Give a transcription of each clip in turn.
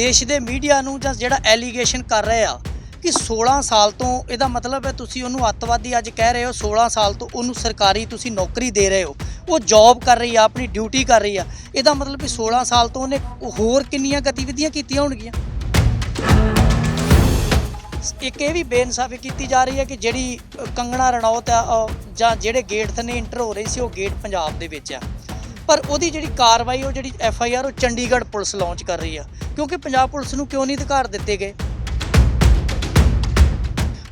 ਦੇਸ਼ ਦੇ ਮੀਡੀਆ ਨੂੰ ਜਾਂ ਜਿਹੜਾ ਐਲੀਗੇਸ਼ਨ ਕਰ ਰਹੇ ਆ ਕਿ 16 ਸਾਲ ਤੋਂ ਇਹਦਾ ਮਤਲਬ ਹੈ ਤੁਸੀਂ ਉਹਨੂੰ ਅੱਤਵਾਦੀ ਅੱਜ ਕਹਿ ਰਹੇ ਹੋ 16 ਸਾਲ ਤੋਂ ਉਹਨੂੰ ਸਰਕਾਰੀ ਤੁਸੀਂ ਨੌਕਰੀ ਦੇ ਰਹੇ ਹੋ। ਉਹ ਜੌਬ ਕਰ ਰਹੀ ਆ, ਆਪਣੀ ਡਿਊਟੀ ਕਰ ਰਹੀ ਆ। ਇਹਦਾ ਮਤਲਬ ਕਿ 16 ਸਾਲ ਤੋਂ ਉਹਨੇ ਹੋਰ ਕਿੰਨੀਆਂ ਗਤੀਵਿਧੀਆਂ ਕੀਤੀਆਂ ਹੋਣਗੀਆਂ? ਇੱਕ ਇਹ ਵੀ ਬੇਇਨਸਾਫੀ ਕੀਤੀ ਜਾ ਰਹੀ ਹੈ ਕਿ ਜਿਹੜੀ ਕੰਗਣਾ ਰਣੌਤ ਆ ਜਾਂ ਜਿਹੜੇ ਗੇਟ ਥਨੇ ਇੰਟਰ ਹੋ ਰਹੇ ਸੀ, ਉਹ ਗੇਟ ਪੰਜਾਬ ਦੇ ਵਿੱਚ ਆ। ਪਰ ਉਹਦੀ ਜਿਹੜੀ ਕਾਰਵਾਈ, ਉਹ ਜਿਹੜੀ ਐਫ ਆਈ ਆਰ ਉਹ ਚੰਡੀਗੜ੍ਹ ਪੁਲਿਸ ਲਾਂਚ ਕਰ ਰਹੀ ਆ। ਕਿਉਂਕਿ ਪੰਜਾਬ ਪੁਲਿਸ ਨੂੰ ਕਿਉਂ ਨਹੀਂ ਅਧਿਕਾਰ ਦਿੱਤੇ ਗਏ?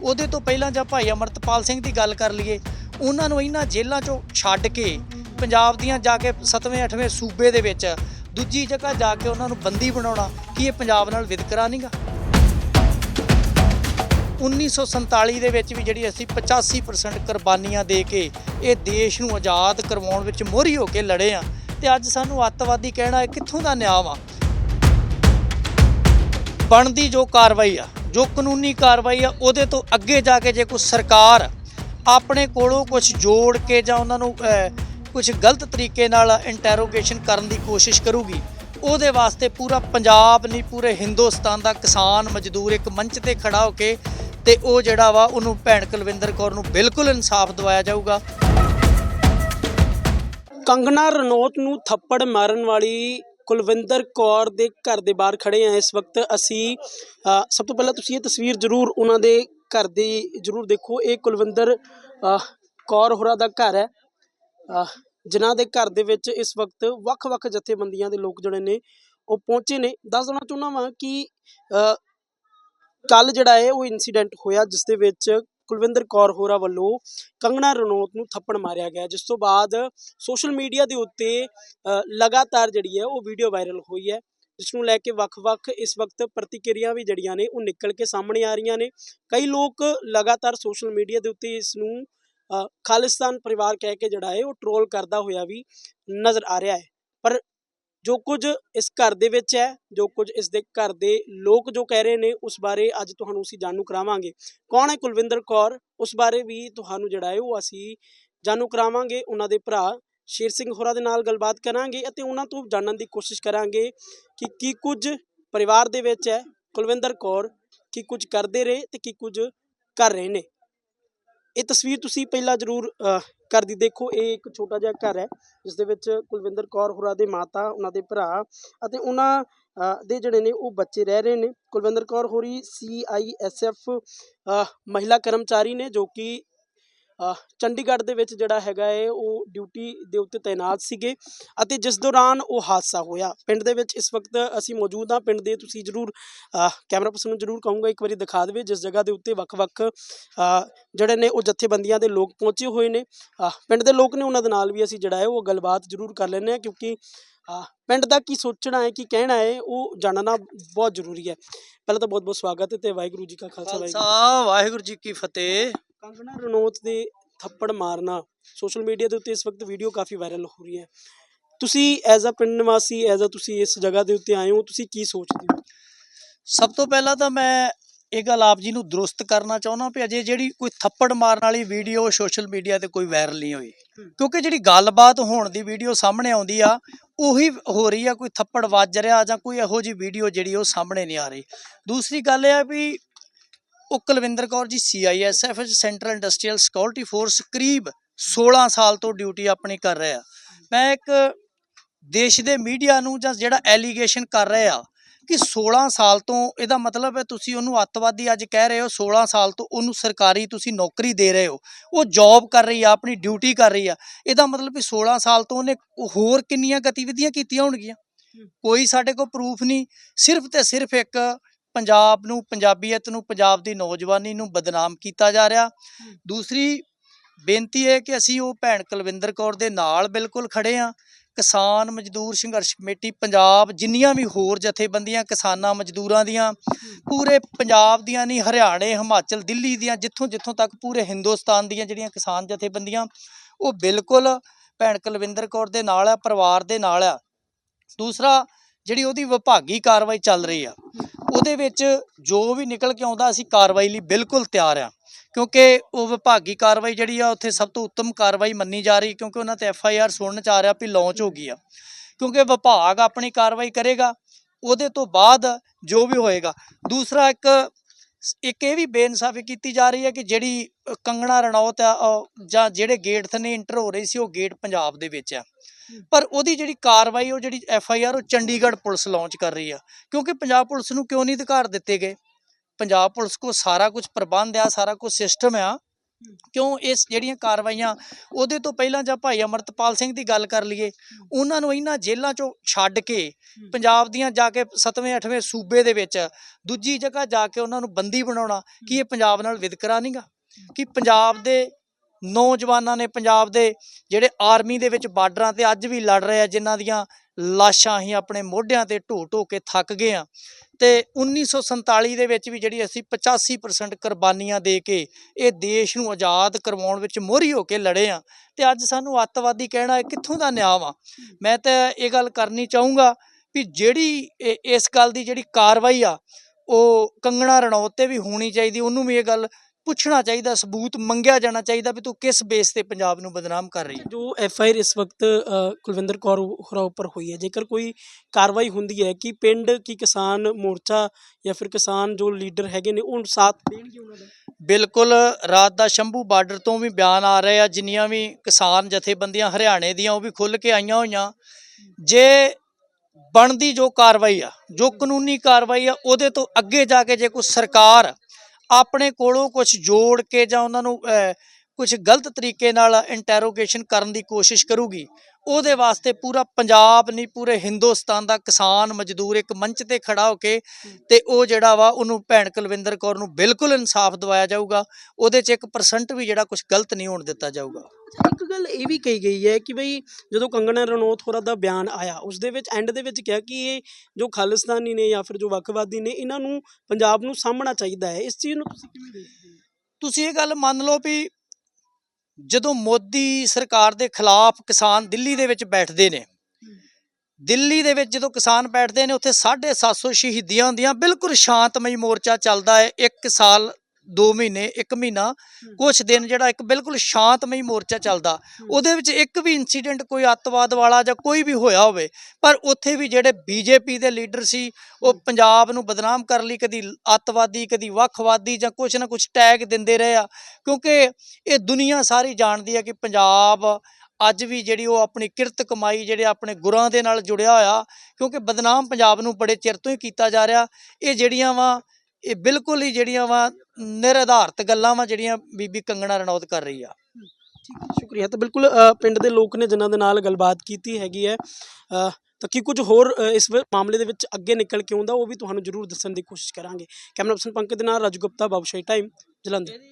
ਉਹਦੇ ਤੋਂ ਪਹਿਲਾਂ ਜਾਂ ਭਾਈ ਅਮਰਤਪਾਲ ਸਿੰਘ ਦੀ ਗੱਲ ਕਰ ਲਈਏ, ਉਹਨਾਂ ਨੂੰ ਇਹਨਾਂ ਜੇਲ੍ਹਾਂ ਚੋਂ ਛੱਡ ਕੇ ਪੰਜਾਬ ਦੀਆਂ ਜਾ ਕੇ 7ਵੇਂ 8ਵੇਂ ਸੂਬੇ ਦੇ ਵਿੱਚ ਦੂਜੀ ਜਗ੍ਹਾ ਜਾ ਕੇ ਉਹਨਾਂ ਨੂੰ ਬੰਦੀ ਬਣਾਉਣਾ ਕੀ ਇਹ ਪੰਜਾਬ ਨਾਲ ਵਿਤਕਰਾ ਨਹੀਂਗਾ 1947 ਦੇ ਵਿੱਚ ਵੀ ਜਿਹੜੀ ਅਸੀਂ 85% ਕੁਰਬਾਨੀਆਂ ਦੇ ਕੇ ਇਹ ਦੇਸ਼ ਨੂੰ ਆਜ਼ਾਦ ਕਰਵਾਉਣ ਵਿੱਚ ਮੋਹਰੀ ਹੋ ਕੇ ਲੜੇ ਆ, ਤੇ ਅੱਜ ਸਾਨੂੰ ਅੱਤਵਾਦੀ ਕਹਿਣਾ ਇਹ ਕਿੱਥੋਂ ਦਾ ਨਿਆਂ ਵਾ? ਬਣਦੀ ਜੋ ਕਾਰਵਾਈ ਆ, ਜੋ ਕਾਨੂੰਨੀ ਕਾਰਵਾਈ ਆ, ਉਹਦੇ ਤੋਂ ਅੱਗੇ ਜਾ ਕੇ ਜੇ ਕੋਈ ਸਰਕਾਰ ਆਪਣੇ ਕੋਲੋਂ ਕੁਝ ਜੋੜ ਕੇ ਜਾਂ ਉਹਨਾਂ ਨੂੰ ਕੁਝ ਗਲਤ ਤਰੀਕੇ ਨਾਲ ਇੰਟਰੋਗੇਸ਼ਨ ਕਰਨ ਦੀ ਕੋਸ਼ਿਸ਼ ਕਰੂਗੀ, ਉਹਦੇ ਵਾਸਤੇ ਪੂਰਾ ਪੰਜਾਬ ਨਹੀਂ, ਪੂਰੇ ਹਿੰਦੁਸਤਾਨ ਦਾ ਕਿਸਾਨ ਮਜ਼ਦੂਰ ਇੱਕ ਮੰਚ ਤੇ ਖੜਾ ਹੋ ਕੇ ਤੇ ਉਹ ਜਿਹੜਾ ਵਾ, ਉਹਨੂੰ ਭੈਣ ਕੁਲਵਿੰਦਰ ਕੌਰ ਨੂੰ ਬਿਲਕੁਲ ਇਨਸਾਫ ਦਿਵਾਇਆ ਜਾਊਗਾ। ਕੰਗਨਾ ਰਣੌਤ ਨੂੰ ਥੱਪੜ ਮਾਰਨ ਵਾਲੀ ਕੁਲਵਿੰਦਰ ਕੌਰ ਦੇ ਘਰ ਦੇ ਬਾਹਰ ਖੜੇ ਆ। ਇਸ ਵਕਤ ਅਸੀਂ ਸਭ ਤੋਂ ਪਹਿਲਾਂ ਤੁਸੀਂ ਇਹ ਤਸਵੀਰ ਜ਼ਰੂਰ ਉਹਨਾਂ ਦੇ ਘਰ ਦੀ ਜ਼ਰੂਰ ਦੇਖੋ। ਇਹ ਕੁਲਵਿੰਦਰ ਕੌਰ ਹੋਰਾਂ ਦਾ ਘਰ ਹੈ। ਜਿਨ੍ਹਾਂ ਦੇ ਘਰ ਦੇ ਵਿੱਚ ਇਸ ਵਕਤ ਵੱਖ-ਵੱਖ ਜਥੇਬੰਦੀਆਂ ਦੇ ਲੋਕ ਜਿਹੜੇ ਨੇ, ਉਹ ਪਹੁੰਚੇ ਨੇ। ਦੱਸ ਦੇਣਾ ਚਾਹੁੰਦਾ ਵਾਂ ਕਿ ਕੱਲ ਜਿਹੜਾ ਹੈ ਉਹ ਇਨਸੀਡੈਂਟ ਹੋਇਆ, ਜਿਸ ਦੇ ਵਿੱਚ ਕੁਲਵਿੰਦਰ ਕੌਰ ਹੋਰਾ ਵੱਲੋਂ ਕੰਗਣਾ ਰਣੌਤ ਨੂੰ ਥੱਪੜ ਮਾਰਿਆ ਗਿਆ, ਜਿਸ ਤੋਂ ਬਾਅਦ ਸੋਸ਼ਲ ਮੀਡੀਆ ਦੇ ਉੱਤੇ ਲਗਾਤਾਰ ਜਿਹੜੀ ਹੈ ਉਹ ਵੀਡੀਓ ਵਾਇਰਲ ਹੋਈ ਹੈ, ਜਿਸ ਨੂੰ ਲੈ ਕੇ ਵੱਖ-ਵੱਖ ਇਸ ਵਕਤ ਪ੍ਰਤੀਕਿਰਿਆ ਵੀ ਜਿਹੜੀਆਂ ਨੇ ਉਹ ਨਿਕਲ ਕੇ ਸਾਹਮਣੇ ਆ ਰਹੀਆਂ ਨੇ। ਕਈ ਲੋਕ ਲਗਾਤਾਰ ਸੋਸ਼ਲ ਮੀਡੀਆ ਦੇ ਉੱਤੇ ਇਸ ਨੂੰ ਖਾਲਿਸਤਾਨ ਪਰਿਵਾਰ ਕਹਿ ਕੇ ਜਿਹੜਾ ਹੈ ਉਹ ਟਰੋਲ ਕਰਦਾ ਹੋਇਆ ਵੀ ਨਜ਼ਰ ਆ ਰਿਹਾ ਹੈ। ਜੋ ਕੁਝ ਇਸ ਘਰ ਦੇ ਵਿੱਚ ਹੈ, ਜੋ ਕੁਝ ਇਸ ਦੇ ਘਰ ਦੇ ਲੋਕ ਜੋ ਕਹਿ ਰਹੇ ਨੇ, ਉਸ ਬਾਰੇ ਅੱਜ ਤੁਹਾਨੂੰ ਅਸੀਂ ਜਾਣੂ ਕਰਾਵਾਂਗੇ। ਕੌਣ ਹੈ ਕੁਲਵਿੰਦਰ ਕੌਰ? ਉਸ ਬਾਰੇ ਵੀ ਤੁਹਾਨੂੰ ਜਿਹੜਾ ਹੈ ਉਹ ਅਸੀਂ ਜਾਣੂ ਕਰਾਵਾਂਗੇ। ਉਹਨਾਂ ਦੇ ਭਰਾ ਸ਼ੇਰ ਸਿੰਘ ਹੋਰਾਂ ਦੇ ਨਾਲ ਗੱਲਬਾਤ ਕਰਾਂਗੇ ਅਤੇ ਉਹਨਾਂ ਤੋਂ ਜਾਣਨ ਦੀ ਕੋਸ਼ਿਸ਼ ਕਰਾਂਗੇ ਕਿ ਕੀ ਕੁਝ ਪਰਿਵਾਰ ਦੇ ਵਿੱਚ ਹੈ ਕੁਲਵਿੰਦਰ ਕੌਰ, ਕੀ ਕੁਝ ਕਰਦੇ ਰਹੇ ਤੇ ਕੀ ਕੁਝ ਕਰ ਰਹੇ ਨੇ। ਇਹ ਤਸਵੀਰ ਤੁਸੀਂ ਪਹਿਲਾਂ ਜ਼ਰੂਰ ਘਰ ਦੀ ਦੇਖੋ, ਇਹ ਇੱਕ ਛੋਟਾ ਜਿਹਾ ਘਰ ਹੈ, ਜਿਸ ਦੇ ਵਿੱਚ ਕੁਲਵਿੰਦਰ ਕੌਰ ਹੋਰਾਂ ਦੇ ਮਾਤਾ, ਉਹਨਾਂ ਦੇ ਭਰਾ ਅਤੇ ਉਹਨਾਂ ਦੇ ਜਿਹੜੇ ਨੇ ਉਹ ਬੱਚੇ ਰਹਿ ਰਹੇ ਨੇ। ਕੁਲਵਿੰਦਰ ਕੌਰ ਹੋਰੀ ਸੀ ਆਈ ਐਸ ਐਫ ਮਹਿਲਾ ਕਰਮਚਾਰੀ ਨੇ ਜੋ ਕਿ ਚੰਡੀਗੜ੍ਹ ਦੇ ਵਿੱਚ ਜਿਹੜਾ ਹੈਗਾ ਹੈ ਉਹ ਡਿਊਟੀ ਦੇ ਉੱਤੇ ਤਾਇਨਾਤ ਸੀਗੇ ਅਤੇ ਜਿਸ ਦੌਰਾਨ ਉਹ ਹਾਦਸਾ ਹੋਇਆ। ਪਿੰਡ ਦੇ ਵਿੱਚ ਇਸ ਵਕਤ ਅਸੀਂ ਮੌਜੂਦ ਹਾਂ। ਪਿੰਡ ਦੇ ਤੁਸੀਂ ਜਰੂਰ ਕੈਮਰਾ ਪਰਸਨ ਨੂੰ ਜਰੂਰ ਕਹੂੰਗਾ, ਇੱਕ ਵਾਰੀ ਦਿਖਾ ਦੇਵੇ ਜਿਸ ਜਗ੍ਹਾ ਦੇ ਉੱਤੇ ਵੱਖ-ਵੱਖ ਜਿਹੜੇ ਨੇ ਉਹ ਜਥੇਬੰਦੀਆਂ ਦੇ ਲੋਕ ਪਹੁੰਚੇ ਹੋਏ ਨੇ। ਪਿੰਡ ਦੇ ਲੋਕ ਨੇ ਉਹਨਾਂ ਦੇ ਨਾਲ ਵੀ ਅਸੀਂ ਜਿਹੜਾ ਹੈ ਉਹ ਗੱਲਬਾਤ ਜਰੂਰ ਕਰ ਲੈਂਦੇ ਹਾਂ ਕਿਉਂਕਿ ਪਿੰਡ ਦਾ ਕੀ ਸੋਚਣਾ ਹੈ, ਕੀ ਕਹਿਣਾ ਹੈ, ਉਹ ਜਾਣਨਾ ਬਹੁਤ ਜ਼ਰੂਰੀ ਹੈ। ਪਹਿਲਾਂ ਤਾਂ ਬਹੁਤ-ਬਹੁਤ ਸਵਾਗਤ ਹੈ ਤੇ ਵਾਹਿਗੁਰੂ ਜੀ ਕਾ ਖਾਲਸਾ, ਵਾਹਿਗੁਰੂ ਖਾਲਸਾ, ਵਾਹਿਗੁਰੂ ਜੀ ਕੀ ਫਤਿਹ। ਕੰਗਣਾ ਰਣੌਤ ਦੇ ਥੱਪੜ ਮਾਰਨਾ ਸੋਸ਼ਲ ਮੀਡੀਆ ਦੇ ਉੱਤੇ ਇਸ ਵਕਤ ਵੀਡੀਓ ਕਾਫੀ ਵਾਇਰਲ ਹੋ ਰਹੀ ਹੈ। ਤੁਸੀਂ ਐਜ਼ ਅ ਪਿੰਡ ਨਿਵਾਸੀ ਐਜ਼ ਅ ਤੁਸੀਂ ਇਸ ਜਗ੍ਹਾ ਦੇ ਉੱਤੇ ਆਏ ਹੋ ਤੁਸੀਂ ਕੀ ਸੋਚਦੇ ਹੋ? ਸਭ ਤੋਂ ਪਹਿਲਾਂ ਤਾਂ ਮੈਂ ਇਹ ਗੱਲ ਆਪ ਜੀ ਨੂੰ ਦਰੁਸਤ ਕਰਨਾ ਚਾਹੁੰਦਾ ਵੀ ਅਜੇ ਜਿਹੜੀ ਕੋਈ ਥੱਪੜ ਮਾਰਨ ਵਾਲੀ ਵੀਡੀਓ ਸੋਸ਼ਲ ਮੀਡੀਆ ਤੇ ਕੋਈ ਵਾਇਰਲ ਨਹੀਂ ਹੋਈ। ਕਿਉਂਕਿ ਜਿਹੜੀ ਗੱਲਬਾਤ ਹੋਣ ਦੀ ਵੀਡੀਓ ਸਾਹਮਣੇ ਆਉਂਦੀ ਆ ਉਹੀ ਹੋ ਰਹੀ ਆ ਕੋਈ ਥੱਪੜ ਵੱਜ ਰਿਹਾ ਜਾਂ ਕੋਈ ਇਹੋ ਜੀ ਵੀਡੀਓ ਜਿਹੜੀ ਉਹ ਸਾਹਮਣੇ ਨਹੀਂ ਆ ਰਹੀ। ਦੂਸਰੀ ਗੱਲ ਇਹ ਆ ਵੀ ਉਹ Kulwinder Kaur ji CISF central industrial security force ਕਰੀਬ 16 ਸਾਲ ਤੋਂ ਡਿਊਟੀ ਆਪਣੀ ਕਰ ਰਹੇ ਆ। ਮੈਂ ਇੱਕ ਦੇਸ਼ ਦੇ ਮੀਡੀਆ ਨੂੰ ਜਾਂ ਜਿਹੜਾ ਐਲੀਗੇਸ਼ਨ ਕਰ ਰਹੇ ਆ ਕਿ 16 ਸਾਲ ਤੋਂ ਇਹਦਾ ਮਤਲਬ ਹੈ ਤੁਸੀਂ ਉਹਨੂੰ ਅੱਤਵਾਦੀ ਅੱਜ ਕਹਿ ਰਹੇ ਹੋ 16 ਸਾਲ ਤੋਂ ਉਹਨੂੰ ਸਰਕਾਰੀ ਤੁਸੀਂ ਨੌਕਰੀ ਦੇ ਰਹੇ ਹੋ। ਉਹ ਜੌਬ ਕਰ ਰਹੀ ਆ ਆਪਣੀ ਡਿਊਟੀ ਕਰ ਰਹੀ ਆ। ਇਹਦਾ ਮਤਲਬ ਵੀ 16 ਸਾਲ ਤੋਂ ਉਹਨੇ ਹੋਰ ਕਿੰਨੀਆਂ ਗਤੀਵਿਧੀਆਂ ਕੀਤੀਆਂ ਹੋਣਗੀਆਂ? ਕੋਈ ਸਾਡੇ ਕੋਲ ਪ੍ਰੂਫ ਨਹੀਂ। ਸਿਰਫ ਤੇ ਸਿਰਫ ਇੱਕ ਪੰਜਾਬ ਨੂੰ ਪੰਜਾਬੀਅਤ ਨੂੰ ਪੰਜਾਬ ਦੀ ਨੌਜਵਾਨੀ ਨੂੰ ਬਦਨਾਮ ਕੀਤਾ ਜਾ ਰਿਹਾ। ਦੂਸਰੀ ਬੇਨਤੀ ਹੈ ਕਿ ਅਸੀਂ ਉਹ ਭੈਣ ਕੁਲਵਿੰਦਰ ਕੌਰ ਦੇ ਨਾਲ ਬਿਲਕੁਲ ਖੜੇ ਆ ਕਿਸਾਨ ਮਜ਼ਦੂਰ ਸੰਘਰਸ਼ ਕਮੇਟੀ ਪੰਜਾਬ ਜਿੰਨੀਆਂ ਵੀ ਹੋਰ ਜਥੇਬੰਦੀਆਂ ਕਿਸਾਨਾਂ ਮਜ਼ਦੂਰਾਂ ਦੀਆਂ ਪੂਰੇ ਪੰਜਾਬ ਦੀਆਂ ਨਹੀਂ ਹਰਿਆਣੇ ਹਿਮਾਚਲ ਦਿੱਲੀ ਦੀਆਂ ਜਿੱਥੋਂ ਜਿੱਥੋਂ ਤੱਕ ਪੂਰੇ ਹਿੰਦੁਸਤਾਨ ਦੀਆਂ ਜਿਹੜੀਆਂ ਕਿਸਾਨ ਜਥੇਬੰਦੀਆਂ ਉਹ ਬਿਲਕੁਲ ਭੈਣ ਕੁਲਵਿੰਦਰ ਕੌਰ ਦੇ ਨਾਲ ਆ ਪਰਿਵਾਰ ਦੇ ਨਾਲ ਆ। ਦੂਸਰਾ ਜਿਹੜੀ ਉਹਦੀ ਵਿਭਾਗੀ ਕਾਰਵਾਈ ਚੱਲ ਰਹੀ ਆ। ਉਹਦੇ ਵਿੱਚ ਜੋ ਵੀ ਨਿਕਲ ਕੇ ਆਉਂਦਾ, ਅਸੀਂ ਕਾਰਵਾਈ ਲਈ ਬਿਲਕੁਲ ਤਿਆਰ ਆ ਕਿਉਂਕਿ ਉਹ ਵਿਭਾਗੀ ਕਾਰਵਾਈ ਜਿਹੜੀ ਆ, ਉੱਥੇ ਸਭ ਤੋਂ ਉੱਤਮ ਕਾਰਵਾਈ ਮੰਨੀ ਜਾ ਰਹੀ, ਕਿਉਂਕਿ ਉਹਨਾਂ ਤੇ ਐਫ ਆਈ ਆਰ ਸੁਣਨ ਚ ਆ ਰਿਹਾ ਵੀ ਲਾਂਚ ਹੋ ਗਈ ਆ। ਕਿਉਂਕਿ ਵਿਭਾਗ ਆਪਣੀ ਕਾਰਵਾਈ ਕਰੇਗਾ, ਉਹਦੇ ਤੋਂ ਬਾਅਦ ਜੋ ਵੀ ਹੋਏਗਾ। ਦੂਸਰਾ ਇੱਕ ਇੱਕ ਇਹ ਵੀ ਬੇਇਨਸਾਫੀ ਕੀਤੀ ਜਾ ਰਹੀ ਹੈ ਕਿ ਜਿਹੜੀ ਕੰਗਣਾ ਰਣੌਤ ਆ ਜਾਂ ਜਿਹੜੇ ਗੇਟ ਥਨੇ ਇੰਟਰ ਹੋ ਰਹੀ ਸੀ ਉਹ ਗੇਟ ਪੰਜਾਬ ਦੇ ਵਿੱਚ ਆ। ਪਰ ਉਹਦੀ ਜਿਹੜੀ ਕਾਰਵਾਈ ਉਹ ਜਿਹੜੀ ਐਫ ਆਈ ਆਰ ਉਹ ਚੰਡੀਗੜ੍ਹ ਪੁਲਿਸ ਲਾਂਚ ਕਰ ਰਹੀ ਆ। ਕਿਉਂਕਿ ਪੰਜਾਬ ਪੁਲਿਸ ਨੂੰ ਕਿਉਂ ਨਹੀਂ ਅਧਿਕਾਰ ਦਿੱਤੇ ਗਏ? ਪੰਜਾਬ ਪੁਲਿਸ ਕੋ ਸਾਰਾ ਕੁਝ ਪ੍ਰਬੰਧ ਆ ਸਾਰਾ ਕੁਝ ਸਿਸਟਮ ਆ ਕਿਉਂ ਇਸ ਜਿਹੜੀਆਂ ਕਾਰਵਾਈਆਂ ਉਹਦੇ ਤੋਂ ਪਹਿਲਾਂ ਜਾਂ ਭਾਈ ਅਮਰਤਪਾਲ ਸਿੰਘ ਦੀ ਗੱਲ ਕਰ ਲਈਏ ਉਹਨਾਂ ਨੂੰ ਇਹਨਾਂ ਜੇਲ੍ਹਾਂ ਚੋਂ ਛੱਡ ਕੇ ਪੰਜਾਬ ਦੀਆਂ ਜਾ ਕੇ 7ਵੇਂ 8ਵੇਂ ਸੂਬੇ ਦੇ ਵਿੱਚ ਦੂਜੀ ਜਗ੍ਹਾ ਜਾ ਕੇ ਉਹਨਾਂ ਨੂੰ ਬੰਦੀ ਬਣਾਉਣਾ ਕੀ ਇਹ ਪੰਜਾਬ ਨਾਲ ਵਿਤਕਰਾ ਨਹੀਂਗਾ ਕਿ ਪੰਜਾਬ ਦੇ ਨੌਜਵਾਨਾਂ ਨੇ ਪੰਜਾਬ ਦੇ ਜਿਹੜੇ ਆਰਮੀ ਦੇ ਵਿੱਚ ਬਾਰਡਰਾਂ ਤੇ ਅੱਜ ਵੀ ਲੜ ਰਹੇ ਆ ਜਿਨ੍ਹਾਂ ਦੀਆਂ ਲਾਸ਼ਾਂ ਹੀ ਆਪਣੇ ਮੋਢਿਆਂ ਤੇ ਢੋ ਢੋ ਕੇ ਥੱਕ ਗਏ ਆ ਤੇ 1947 ਦੇ ਵਿੱਚ ਵੀ ਜਿਹੜੀ ਅਸੀਂ 85% ਕੁਰਬਾਨੀਆਂ ਦੇ ਕੇ ਇਹ ਦੇਸ਼ ਨੂੰ ਆਜ਼ਾਦ ਕਰਵਾਉਣ ਵਿੱਚ ਮੋਹਰੀ ਹੋ ਕੇ ਲੜੇ ਆ ਤੇ ਅੱਜ ਸਾਨੂੰ ਅੱਤਵਾਦੀ ਕਹਿਣਾ ਇਹ ਕਿੱਥੋਂ ਦਾ ਨਿਆਂ ਵਾ? ਮੈਂ ਤਾਂ ਇਹ ਗੱਲ ਕਰਨੀ ਚਾਹੂੰਗਾ ਵੀ ਜਿਹੜੀ ਇਸ ਗੱਲ ਦੀ ਜਿਹੜੀ ਕਾਰਵਾਈ ਆ, ਉਹ ਕੰਗਣਾ ਰਣੌਤ ਤੇ ਵੀ ਹੋਣੀ ਚਾਹੀਦੀ, ਉਹਨੂੰ ਵੀ ਇਹ ਗੱਲ ਪੁੱਛਣਾ ਚਾਹੀਦਾ ਸਬੂਤ ਮੰਗਿਆ ਜਾਣਾ ਚਾਹੀਦਾ ਵੀ ਤੂੰ ਕਿਸ ਬੇਸ ਤੇ ਪੰਜਾਬ ਨੂੰ ਬਦਨਾਮ ਕਰ ਰਹੀ ਹੈ। ਜੋ ਐਫ ਆਈ ਆਰ ਇਸ ਵਕਤ ਕੁਲਵਿੰਦਰ ਕੌਰ ਹੋਰਾਂ ਉੱਪਰ ਹੋਈ ਹੈ। ਜੇਕਰ ਕੋਈ ਕਾਰਵਾਈ ਹੁੰਦੀ ਹੈ ਕਿ ਪਿੰਡ ਕੀ ਕਿਸਾਨ ਮੋਰਚਾ ਜਾਂ ਫਿਰ ਕਿਸਾਨ ਜੋ ਲੀਡਰ ਹੈਗੇ ਨੇ ਉਹ ਸਾਥ ਦੇਣਗੇ ਉਹਨਾਂ ਦਾ? ਬਿਲਕੁਲ ਰਾਤ ਦਾ ਸ਼ੰਭੂ ਬਾਰਡਰ ਤੋਂ ਵੀ ਬਿਆਨ ਆ ਰਹੇ ਆ ਜਿੰਨੀਆਂ ਵੀ ਕਿਸਾਨ ਜਥੇਬੰਦੀਆਂ ਹਰਿਆਣੇ ਦੀਆਂ ਉਹ ਵੀ ਖੁੱਲ ਕੇ ਆਈਆਂ ਹੋਈਆਂ। ਜੇ ਬਣਦੀ ਜੋ ਕਾਰਵਾਈ ਆ ਜੋ ਕਾਨੂੰਨੀ ਕਾਰਵਾਈ ਆ ਉਹਦੇ ਤੋਂ ਅੱਗੇ ਜਾ ਕੇ ਜੇ ਕੋਈ ਸਰਕਾਰ ਆਪਣੇ ਕੋਲੋਂ ਕੁਝ ਜੋੜ ਕੇ ਜਾਂ ਉਹਨਾਂ ਨੂੰ ਕੁਝ ਗਲਤ ਤਰੀਕੇ ਨਾਲ ਇੰਟਰੋਗੇਸ਼ਨ ਕਰਨ ਦੀ ਕੋਸ਼ਿਸ਼ ਕਰੂਗੀ ਉਹਦੇ ਵਾਸਤੇ ਪੂਰਾ ਪੰਜਾਬ ਨਹੀਂ ਪੂਰੇ ਹਿੰਦੁਸਤਾਨ ਦਾ ਕਿਸਾਨ ਮਜ਼ਦੂਰ ਇੱਕ ਮੰਚ ਤੇ ਖੜਾ ਹੋ ਕੇ ਤੇ ਉਹ ਜਿਹੜਾ ਵਾ ਉਹਨੂੰ ਭੈਣ ਕੁਲਵਿੰਦਰ ਕੌਰ ਨੂੰ ਬਿਲਕੁਲ ਇਨਸਾਫ ਦਿਵਾਇਆ ਜਾਊਗਾ ਉਹਦੇ 'ਚ 1% ਵੀ ਜਿਹੜਾ ਕੁਝ ਗਲਤ ਨਹੀਂ ਹੋਣ ਦਿੱਤਾ ਜਾਊਗਾ। ਇੱਕ ਗੱਲ ਇਹ ਵੀ ਕਹੀ ਗਈ ਹੈ ਕਿ ਬਈ ਜਦੋਂ ਕੰਗਣਾ ਰਣੌਤ ਹੋਰਾਂ ਦਾ ਬਿਆਨ ਆਇਆ ਉਸ ਦੇ ਵਿੱਚ ਐਂਡ ਦੇ ਵਿੱਚ ਕਿਹਾ ਕਿ ਇਹ ਜੋ ਖਾਲਿਸਤਾਨੀ ਨੇ ਜਾਂ ਫਿਰ ਜੋ ਵੱਖਵਾਦੀ ਨੇ ਇਹਨਾਂ ਨੂੰ ਪੰਜਾਬ ਨੂੰ ਸਾਹਮਣਾ ਚਾਹੀਦਾ ਹੈ। ਇਸ ਚੀਜ਼ ਨੂੰ ਤੁਸੀਂ ਕਿਵੇਂ ਦੇਖਦੇ ਹੋ? ਤੁਸੀਂ ਇਹ ਗੱਲ ਮੰਨ ਲਓ ਵੀ ਜਦੋਂ ਮੋਦੀ ਸਰਕਾਰ ਦੇ ਖਿਲਾਫ ਕਿਸਾਨ ਦਿੱਲੀ ਦੇ ਵਿੱਚ ਬੈਠਦੇ ਨੇ ਦਿੱਲੀ ਦੇ ਵਿੱਚ ਜਦੋਂ ਕਿਸਾਨ ਬੈਠਦੇ ਨੇ ਉੱਥੇ 750 ਸ਼ਹੀਦੀਆਂ ਹੁੰਦੀਆਂ ਬਿਲਕੁਲ ਸ਼ਾਂਤਮਈ ਮੋਰਚਾ ਚੱਲਦਾ ਹੈ 1 ਸਾਲ 2 ਮਹੀਨੇ 1 ਮਹੀਨਾ ਕੁਝ ਦਿਨ ਜਿਹੜਾ ਇੱਕ ਬਿਲਕੁਲ ਸ਼ਾਂਤਮਈ ਮੋਰਚਾ ਚੱਲਦਾ। ਉਹਦੇ ਵਿੱਚ ਇੱਕ ਵੀ ਇਨਸੀਡੈਂਟ ਕੋਈ ਅੱਤਵਾਦ ਵਾਲਾ ਜਾਂ ਕੋਈ ਵੀ ਹੋਇਆ ਹੋਵੇ ਪਰ ਉੱਥੇ ਵੀ ਜਿਹੜੇ ਬੀਜੇਪੀ ਦੇ ਲੀਡਰ ਸੀ ਉਹ ਪੰਜਾਬ ਨੂੰ ਬਦਨਾਮ ਕਰਨ ਲਈ ਕਦੀ ਅੱਤਵਾਦੀ ਕਦੀ ਵੱਖਵਾਦੀ ਜਾਂ ਕੁਝ ਨਾ ਕੁਝ ਟੈਗ ਦਿੰਦੇ ਰਹੇ ਆ। ਕਿਉਂਕਿ ਇਹ ਦੁਨੀਆ ਸਾਰੀ ਜਾਣਦੀ ਹੈ ਕਿ ਪੰਜਾਬ ਅੱਜ ਵੀ ਜਿਹੜੀ ਉਹ ਆਪਣੀ ਕਿਰਤ ਕਮਾਈ ਜਿਹੜੇ ਆਪਣੇ ਗੁਰਾਂ ਦੇ ਨਾਲ ਜੁੜਿਆ ਹੋਇਆ ਕਿਉਂਕਿ ਬਦਨਾਮ ਪੰਜਾਬ ਨੂੰ ਬੜੇ ਚਿਰ ਤੋਂ ਹੀ ਕੀਤਾ ਜਾ ਰਿਹਾ। ਇਹ ਜਿਹੜੀਆਂ ਵਾ ਇਹ ਬਿਲਕੁਲ ਹੀ ਜਿਹੜੀਆਂ ਵਾ ਨਿਰਆਧਾਰਤ ਗੱਲਾਂ ਵਾ ਜਿਹੜੀਆਂ ਬੀਬੀ ਕੰਗਣਾ ਰਣੌਤ ਕਰ ਰਹੀ ਆ। ਸ਼ੁਕਰੀਆ। ਤਾਂ ਬਿਲਕੁਲ ਪਿੰਡ ਦੇ ਲੋਕ ਨੇ ਜਿਨ੍ਹਾਂ ਦੇ ਨਾਲ ਗੱਲਬਾਤ ਕੀਤੀ ਹੈਗੀ ਹੈ। ਤਾਂ ਕੀ ਕੁਝ ਹੋਰ ਇਸ ਮਾਮਲੇ ਦੇ ਵਿੱਚ ਅੱਗੇ ਨਿਕਲ ਕੇ ਆਉਂਦਾ, ਉਹ ਵੀ ਤੁਹਾਨੂੰ ਜ਼ਰੂਰ ਦੱਸਣ ਦੀ ਕੋਸ਼ਿਸ਼ ਕਰਾਂਗੇ। ਕੈਮਰਾ ਪਰਸਨ ਪੰਕਜ ਦੇ ਨਾਲ ਰਾਜੂ ਗੁਪਤਾ ਬਾਬੂਸ਼ਾਹੀ ਟਾਈਮ, ਜਲੰਧਰ।